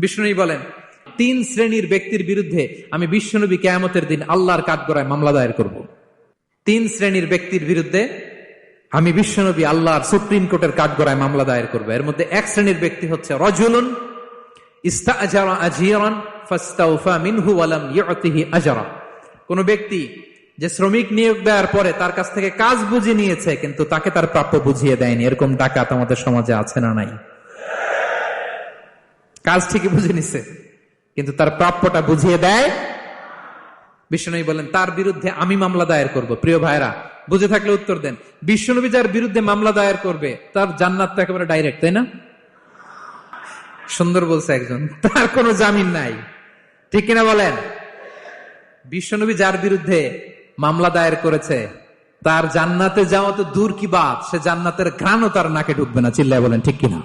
বিষ্ণুনবী বলেন, তিন শ্রেণির ব্যক্তির বিরুদ্ধে আমি বিশ্বনবী কেয়ামতের দিন আল্লাহর কাঠগড়ায় মামলা দায়ের করব। তিন শ্রেণির ব্যক্তির বিরুদ্ধে আমি বিশ্বনবী আল্লাহর সুপ্রিম কোর্টের কাঠগড়ায় মামলা দায়ের করব। এর মধ্যে এক শ্রেণির ব্যক্তি হচ্ছে রজুলুন কোন ব্যক্তি যে শ্রমিক নিয়োগ দেওয়ার পরে তার কাছ থেকে কাজ বুঝে নিয়েছে, কিন্তু তাকে তার প্রাপ্য বুঝিয়ে দেয়নি। এরকম ডাকাত আমাদের সমাজে আছে না নাই? কাজ ঠিকই বুঝে নিছে, কিন্তু তার প্রাপ্যটা বুঝিয়ে দেয়। বিষ্ণুনবী বলেন তার বিরুদ্ধে আমি মামলা দায়ের করব। প্রিয় ভাইরা বুঝে থাকলে উত্তর দেন। বিশ্বনবী যার বিরুদ্ধে মামলা দায়ের করবে, তার জান্নাত তো একেবারে ডাইরেক্ট তাই না? সুন্দর বলছে একজন, তার কোনো জামিন নাই। ঠিক কিনা বলেন? বিশ্বনবী যার বিরুদ্ধে মামলা দায়ের করেছে, তার জান্নাতে যাওয়া তো দূর কি বাদ সে জান্নাতের ঘ্রাণও তার নাকে ঢুকবে না, চিল্লায় বলেন, ঠিক কিনা?